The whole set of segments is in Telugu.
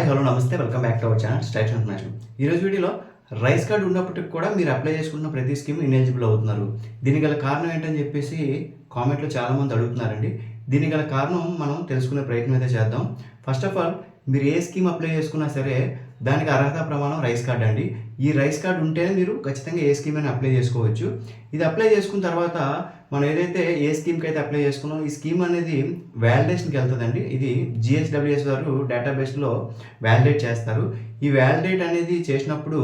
హాయ్ హలో నమస్తే welcome back to our channel straight international ఈరోజు వీడియోలో రైస్ కార్డు ఉన్నప్పటికి కూడా మీరు అప్లై చేసుకున్న ప్రతి స్కీమ్ ఇనెలిజిబుల్ అవుతున్నారు. దీనికి గల కారణం ఏంటని చెప్పేసి కామెంట్లో చాలామంది అడుగుతున్నారండి. దీనికి గల కారణం మనం తెలుసుకునే ప్రయత్నం అయితే చేద్దాం. ఫస్ట్ ఆఫ్ ఆల్ మీరు ఏ స్కీమ్ అప్లై చేసుకున్నా సరే దానికి అర్హత ప్రమాణం రైస్ కార్డ్ అండి. ఈ రైస్ కార్డ్ ఉంటేనే మీరు ఖచ్చితంగా ఏ స్కీమ్ అయినా అప్లై చేసుకోవచ్చు. ఇది అప్లై చేసుకున్న తర్వాత మనం ఏదైతే ఏ స్కీమ్కి అయితే అప్లై చేసుకున్నాం ఈ స్కీమ్ అనేది వ్యాలిడేషన్కి వెళ్తుందండి. ఇది జిఎస్డబ్ల్యూఎస్ వారు డేటాబేస్లో వ్యాలిడేట్ చేస్తారు. ఈ వ్యాలిడేట్ అనేది చేసినప్పుడు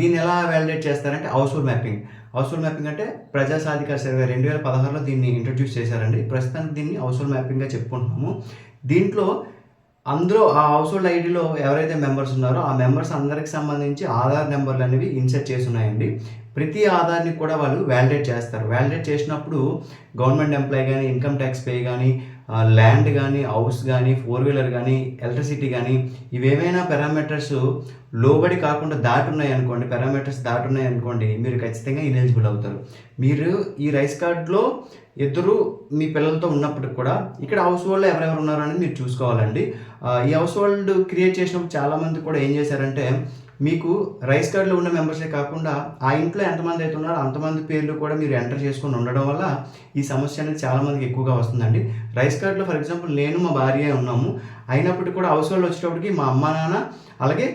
దీన్ని ఎలా వ్యాలిడేట్ చేస్తారంటే household mapping. Household mapping అంటే ప్రజా సాధికార సర్వే రెండు వేల పదహారులో దీన్ని ఇంట్రడ్యూస్ చేశారండి. ప్రస్తుతానికి దీన్ని హౌస్హోల్డ్ మ్యాపింగ్గా చెప్పుకుంటున్నాము. దీంట్లో అందరూ ఆ హౌస్ హోల్డ్ ఐడిలో ఎవరైతే మెంబర్స్ ఉన్నారో ఆ మెంబర్స్ అందరికి సంబంధించి ఆధార్ నెంబర్లు అనేవి ఇన్సెట్ చేసి ఉన్నాయండి ప్రతి ఆధార్ని కూడా వాళ్ళు వ్యాలిడేట్ చేస్తారు. వ్యాలిడేట్ చేసినప్పుడు గవర్నమెంట్ ఎంప్లాయ్ కానీ ఇన్కమ్ ట్యాక్స్ పే కానీ ల్యాండ్ కానీ హౌస్ కానీ ఫోర్ వీలర్ కానీ ఎలక్ట్రిసిటీ కానీ ఇవేమైనా పారామీటర్స్ లోబడి కాకుండా దాటున్నాయి అనుకోండి పారామీటర్స్ దాటున్నాయి అనుకోండి మీరు ఖచ్చితంగా ఇనెలిజిబుల్ అవుతారు. మీరు ఈ రైస్ కార్డ్లో ఇద్దరు మీ పిల్లలతో ఉన్నప్పటికి కూడా ఇక్కడ హౌస్ హోల్డ్లో ఎవరెవరు ఉన్నారో అనేది మీరు చూసుకోవాలండి. ఈ హౌస్ హోల్డ్ క్రియేట్ చేసినప్పుడు చాలామంది కూడా ఏం చేశారంటే మీకు రైస్ కార్డులో ఉన్న మెంబర్సే కాకుండా ఆ ఇంట్లో ఎంతమంది అయితే ఉన్నారో అంతమంది పేర్లు కూడా మీరు ఎంటర్ చేసుకొని ఉండడం వల్ల ఈ సమస్య అనేది చాలామందికి ఎక్కువగా వస్తుందండి. రైస్ కార్డులో ఫర్ ఎగ్జాంపుల్ నేను మా భార్య ఉన్నాము. అయినప్పటికీ కూడా హౌస్ హోల్డ్ వచ్చేటప్పటికి మా అమ్మ నాన్న అలాగే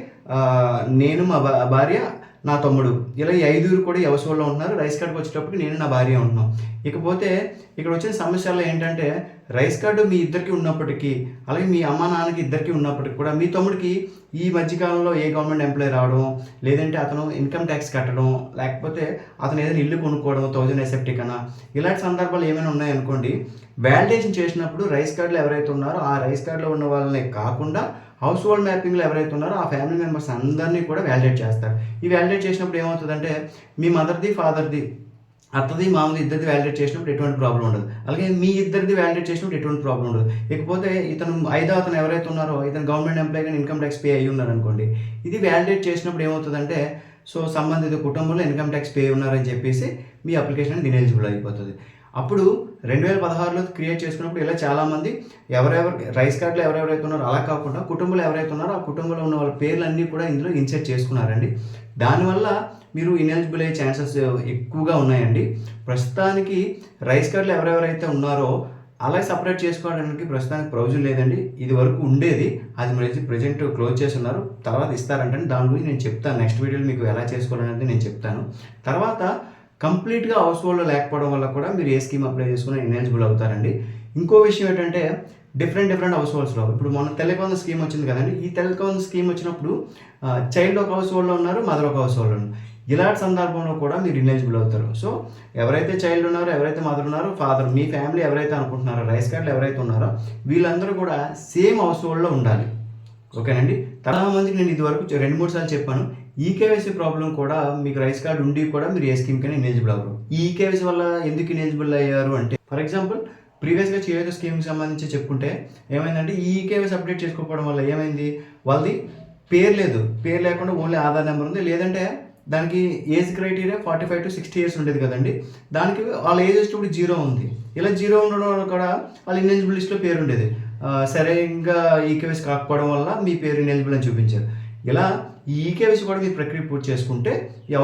నేను మా భార్య నా తమ్ముడు. ఇలా ఈ ఐదుగురు కూడా ఈ ఉన్నారు. ఉంటున్నారు రైస్ కార్డుకి వచ్చేటప్పటికి నేను నా భార్య ఉన్నాం. ఇకపోతే ఇక్కడ వచ్చిన సమస్యలు ఏంటంటే రైస్ కార్డు మీ ఇద్దరికి ఉన్నప్పటికీ అలాగే మీ అమ్మ నాన్నకి ఇద్దరికి ఉన్నప్పటికీ కూడా మీ తమ్ముడికి ఈ మధ్యకాలంలో ఏ గవర్నమెంట్ ఎంప్లాయ్ రావడం లేదంటే అతను ఇన్కమ్ ట్యాక్స్ కట్టడం లేకపోతే అతను ఏదైనా ఇల్లు కొనుక్కోవడం థౌజండ్ ఎసెప్టిక్ అన్న ఇలాంటి సందర్భాలు ఏమైనా ఉన్నాయనుకోండి వ్యాలిడేషన్ చేసినప్పుడు రైస్ కార్డులో ఎవరైతే ఉన్నారో ఆ రైస్ కార్డులో ఉన్న వాళ్ళనే కాకుండా హౌస్ హోల్డ్ మ్యాపింగ్లో ఎవరైతే ఉన్నారో ఆ ఫ్యామిలీ మెంబర్స్ అందరినీ కూడా వ్యాలిడేట్ చేస్తారు. ఈ వ్యాలిడేట్ చేసినప్పుడు ఏమవుతుందంటే మీ మదర్ది ఫాదర్ది అత్తది మామూలు ఇద్దరిది వ్యాలిడేట్ చేసినప్పుడు ఎటువంటి ప్రాబ్లం ఉండదు. అలాగే మీ ఇద్దరిది వ్యాలిడేట్ చేసినప్పుడు ఎటువంటి ప్రాబ్లం ఉండదు. ఇకపోతే ఇతను ఐదో అతను ఎవరైతే ఉన్నారో ఇతను గవర్నమెంట్ ఎంప్లాయ్ కానీ ఇన్కమ్ ట్యాక్స్ పే అయ్యి ఉన్నారు అనుకోండి ఇది వ్యాలిడేట్ చేసినప్పుడు ఏమవుతుందంటే సో సంబంధిత కుటుంబంలో ఇన్కమ్ ట్యాక్స్ పే ఉన్నారని చెప్పేసి మీ అప్లికేషన్ అనేది ఎలిజిబుల్ అయిపోతుంది. అప్పుడు రెండు వేల పదహారులో క్రియేట్ చేసుకున్నప్పుడు ఇలా చాలామంది ఎవరెవరు రైస్ కార్డులో ఎవరెవరైతే ఉన్నారో అలా కాకుండా కుటుంబంలో ఎవరైతే ఉన్నారో ఆ కుటుంబంలో ఉన్న వాళ్ళ పేర్లన్నీ కూడా ఇందులో ఇన్సర్ట్ చేసుకున్నారండి. దానివల్ల మీరు ఇనెలిజిబుల్ అయ్యే ఛాన్సెస్ ఎక్కువగా ఉన్నాయండి. ప్రస్తుతానికి రైస్ కార్డులు ఎవరెవరైతే ఉన్నారో అలా సపరేట్ చేసుకోవడానికి ప్రస్తుతానికి ప్రొవిజన్ లేదండి. ఇది వరకు ఉండేది. అది మరి ప్రజెంట్ క్లోజ్ చేస్తున్నారు. తర్వాత ఇస్తారంటే దాని గురించి నేను చెప్తాను. నెక్స్ట్ వీడియోలో మీకు ఎలా చేసుకోవాలనేది నేను చెప్తాను. తర్వాత కంప్లీట్గా హౌస్ హోల్డ్లో లేకపోవడం వల్ల కూడా మీరు ఏ స్కీమ్ అప్లై చేసుకుని ఇనెలిజిబుల్ అవుతారండి. ఇంకో విషయం ఏంటంటే డిఫరెంట్ డిఫరెంట్ హౌస్ హోల్డ్స్లో ఇప్పుడు మొన్న టెలికాన్ స్కీమ్ వచ్చింది కదండి. ఈ టెలికాన్ స్కీమ్ వచ్చినప్పుడు చైల్డ్ ఒక హౌస్ హోల్డ్లో ఉన్నారు మదర్ ఒక హౌస్ హోల్డ్ ఉన్నారు. ఇలాంటి సందర్భంలో కూడా మీరు ఇనెలిజిబుల్ అవుతారు. సో ఎవరైతే చైల్డ్ ఉన్నారో ఎవరైతే మదర్ ఉన్నారో ఫాదర్ మీ ఫ్యామిలీ ఎవరైతే అనుకుంటున్నారో రైస్ కార్డులు ఎవరైతే ఉన్నారో వీళ్ళందరూ కూడా సేమ్ హౌస్ హోల్డ్లో ఉండాలి. ఓకేనండి? చాలా మందికి నేను ఇదివరకు రెండు మూడు సార్లు చెప్పాను. ఈకేవైసీ ప్రాబ్లం కూడా మీకు రైస్ కార్డు ఉండి కూడా మీరు ఏ స్కీమ్ కానీ ఇనెలిజిబుల్ అవ్వరు. ఈ ఈకేవైసీ వల్ల ఎందుకు ఇనెలిజిబుల్ అయ్యారు అంటే ఫర్ ఎగ్జాంపుల్ ప్రీవియస్గా చేయొచ్చు స్కీమ్కి సంబంధించి చెప్పుకుంటే ఏమైందంటే ఈ ఈకేవైసీ అప్డేట్ చేసుకోకపోవడం వల్ల ఏమైంది? వాళ్ళది పేరు లేదు. పేరు లేకుండా ఓన్లీ ఆధార్ నెంబర్ ఉంది. లేదంటే దానికి age criteria forty five to sixty years ఉండేది కదండి. దానికి వాళ్ళ ఏజ్ వచ్చేటప్పుడు జీరో ఉంది. ఇలా జీరో ఉండడం వల్ల కూడా వాళ్ళ ఇనెలిజిబుల్ లిస్ట్లో పేరు ఉండేది. సరే ఇంకా ఈకేవైసీ కాకపోవడం వల్ల మీ పేరు ఇనెలిజిబుల్ అని చూపించారు. ఇలా ఈ ఈకేవైసీ కూడా మీరు ప్రక్రియ పూర్తి చేసుకుంటే ఈ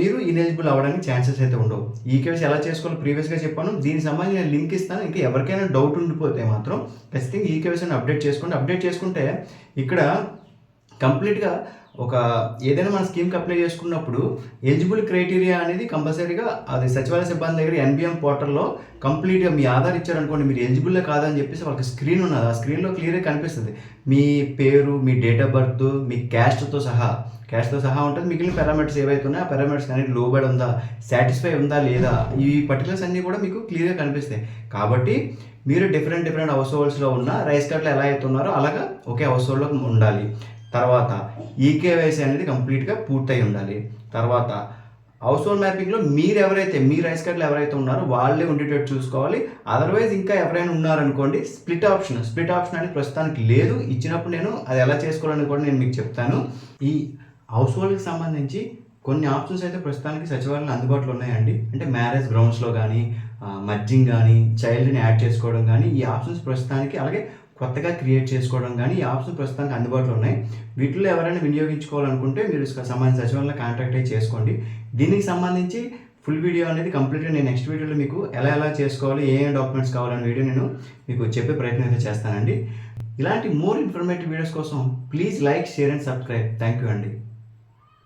మీరు ఇనెలిజిబుల్ అవ్వడానికి ఛాన్సెస్ అయితే ఉండవు. ఈకేవైసీ ఎలా చేసుకోవాలో ప్రీవియస్గా చెప్పాను. దీనికి సంబంధించిన లింక్ ఇస్తాను. ఇంకా ఎవరికైనా డౌట్ ఉండిపోతే మాత్రం ఖచ్చితంగా ఈకేవైసీని అప్డేట్ చేసుకోండి. అప్డేట్ చేసుకుంటే ఇక్కడ కంప్లీట్గా ఒక ఏదైనా మన స్కీమ్కి అప్లై చేసుకున్నప్పుడు ఎలిజిబుల్ క్రైటీరియా అనేది కంపల్సరీగా అది సచివాలయ సిబ్బంది దగ్గర ఎన్బిఎం పోర్టల్లో కంప్లీట్గా మీ ఆధార్ ఇచ్చారనుకోండి మీరు ఎలిజిబుల్లో కాదని చెప్పేసి వాళ్ళకి స్క్రీన్ ఉన్నది. ఆ స్క్రీన్లో క్లియర్గా కనిపిస్తుంది. మీ పేరు మీ డేట్ ఆఫ్ బర్త్ మీ క్యాస్ట్తో సహా క్యాష్తో సహా ఉంటుంది. మిగిలిన పారామీటర్స్ ఏవైతే ఉన్నాయో ఆ పారామీటర్స్ అనేది లోబడి ఉందా సాటిస్ఫై ఉందా లేదా ఈ పర్టికులర్స్ అన్నీ కూడా మీకు క్లియర్గా కనిపిస్తాయి. కాబట్టి మీరు డిఫరెంట్ డిఫరెంట్ హౌస్ హోల్డ్స్లో ఉన్న రైస్ కార్డ్లో ఎలా అయితే ఉన్నారో అలాగా ఒకే హౌస్ హోల్డ్లో ఉండాలి. తర్వాత ఈకేవైసీ అనేది కంప్లీట్గా పూర్తయి ఉండాలి. తర్వాత హౌస్ హోల్డ్ మ్యాపింగ్లో మీరు ఎవరైతే మీ రైస్ కార్డులు ఎవరైతే ఉన్నారో వాళ్ళే ఉండేటట్టు చూసుకోవాలి. అదర్వైజ్ ఇంకా ఎవరైనా ఉన్నారనుకోండి స్ప్లిట్ ఆప్షన్ స్ప్లిట్ ఆప్షన్ అనేది ప్రస్తుతానికి లేదు. ఇచ్చినప్పుడు నేను అది ఎలా చేసుకోవాలని కూడా నేను మీకు చెప్తాను. ఈ హౌస్ హోల్డ్కి సంబంధించి కొన్ని ఆప్షన్స్ అయితే ప్రస్తుతానికి సచివాలయంలో అందుబాటులో ఉన్నాయండి. అంటే మ్యారేజ్ గ్రౌండ్స్లో కానీ మర్జింగ్ కానీ చైల్డ్ని యాడ్ చేసుకోవడం కానీ ఈ ఆప్షన్స్ ప్రస్తుతానికి అలాగే కొత్తగా క్రియేట్ చేసుకోవడం కానీ ఈ ఆప్షన్ ప్రస్తుతానికి అందుబాటులో ఉన్నాయి. వీటిలో ఎవరైనా వినియోగించుకోవాలనుకుంటే మీరు సంబంధించిన సచివాలయంలో కాంటాక్ట్ అయ్యి చేసుకోండి. దీనికి సంబంధించి ఫుల్ వీడియో అనేది కంప్లీట్గా నేను నెక్స్ట్ వీడియోలో మీకు ఎలా ఎలా చేసుకోవాలి ఏ ఏ డాక్యుమెంట్స్ కావాలనే వీడియో నేను మీకు చెప్పే ప్రయత్నం అయితే చేస్తానండి. ఇలాంటి మోర్ ఇన్ఫర్మేటివ్ వీడియోస్ కోసం please like share and subscribe thank you అండి.